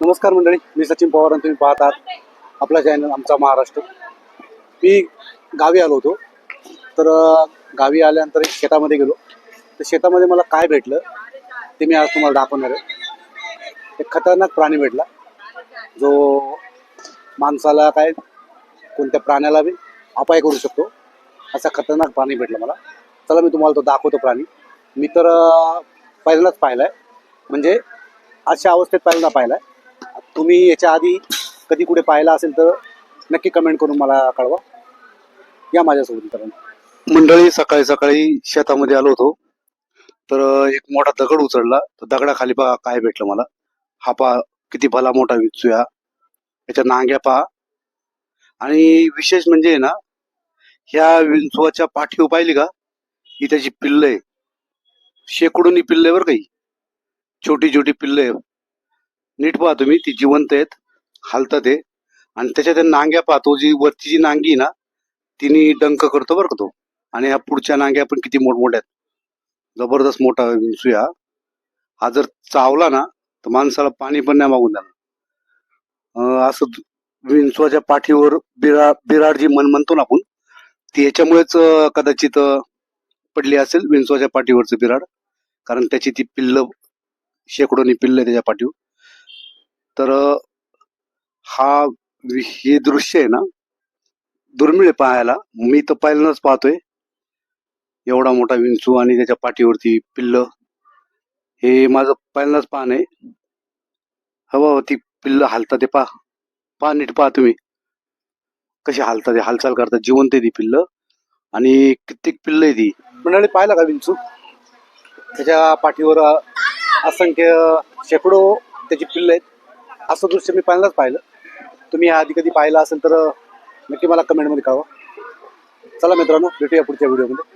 नमस्कार मंडळी मी सचिन पवार आणि तुम्ही पाहतात आपला चॅनल आमचा महाराष्ट्र. मी गावी आलो होतो. तर गावी आल्यानंतर एक शेतामध्ये गेलो. तर शेतामध्ये मला काय भेटलं ते मी आज तुम्हाला दाखवणार आहे. एक खतरनाक प्राणी भेटला. जो माणसाला काय कोणत्या प्राण्याला बी अपाय करू शकतो असा खतरनाक प्राणी भेटला मला. चला मी तुम्हाला तो दाखवतो प्राणी. मी तर पहिल्यांदाच पाहिला आहे म्हणजे अशा अवस्थेत पहिल्यांदा पाहिला आहे तुम्ही याच्या आधी कधी कुठे पाहिला असेल तर नक्की कमेंट करून मला कळवा. या माझ्यासोबत मित्रांनो. मंडळी सकाळी सकाळी शेतामध्ये आलो होतो. तर एक मोठा दगड उचलला. तर दगडाखाली पहा काय भेटलं मला. हा पहा किती भला मोठा विचूया. याच्या नांग्या पहा. आणि विशेष म्हणजे ना ह्या विंचवाच्या पाठीव पाहिली का? ही त्याची पिल्ल. आहे शेकडोनी पिल्ल आहे बरं काही. छोटी छोटी पिल्ल. आहे नीट पहा तुम्ही ती जिवंत आहेत हालतात आहे आणि त्याच्या त्या नांग्या पाहतो जी वरची जी नांगी आहे ना तिने डंक करतो बरं का तो. आणि ह्या पुढच्या नांग्या पण किती मोठमोठ्या आहेत. जबरदस्त मोठा विंचू हा. हा जर चावला ना तर माणसाला पाणी पण नाही मागून जाणार असं विंचवाच्या पाठीवर बिरा बिराड जी मन म्हणतो ना आपण ती याच्यामुळेच कदाचित पडली असेल विंचवाच्या पाठीवरचं बिराड. कारण त्याची ती पिल्ल शेकडोनी पिल्ल आहे त्याच्या पाठीवर. तर हा हे दृश्य आहे ना दुर्मिळ आहे पाहायला. मी तर पहिल्यांदाच पाहतोय. एवढा मोठा विंचू आणि त्याच्या पाठीवरती पिल्ल. हे माझं पहिल्यांदाच पाहणं. आहे हवं हो, हो, ती पिल्ल हालतात ते पहा. पहा नीट पहा तुम्ही. कशी हालतात ते हालचाल करतात जिवंत आहे ती पिल्ल. आणि कित्येक पिल्ल आहे ती. मंडळी पाहिला का विंचू? त्याच्या पाठीवर असंख्य शेकडो त्याची पिल्ल आहेत. असं दृश्य मी पहिल्यांदाच पाहिलं. तुम्ही या आधी कधी पाहिलं असेल तर नक्की मला कमेंटमध्ये कळवा. चला मित्रांनो भेटूया पुढच्या व्हिडिओमध्ये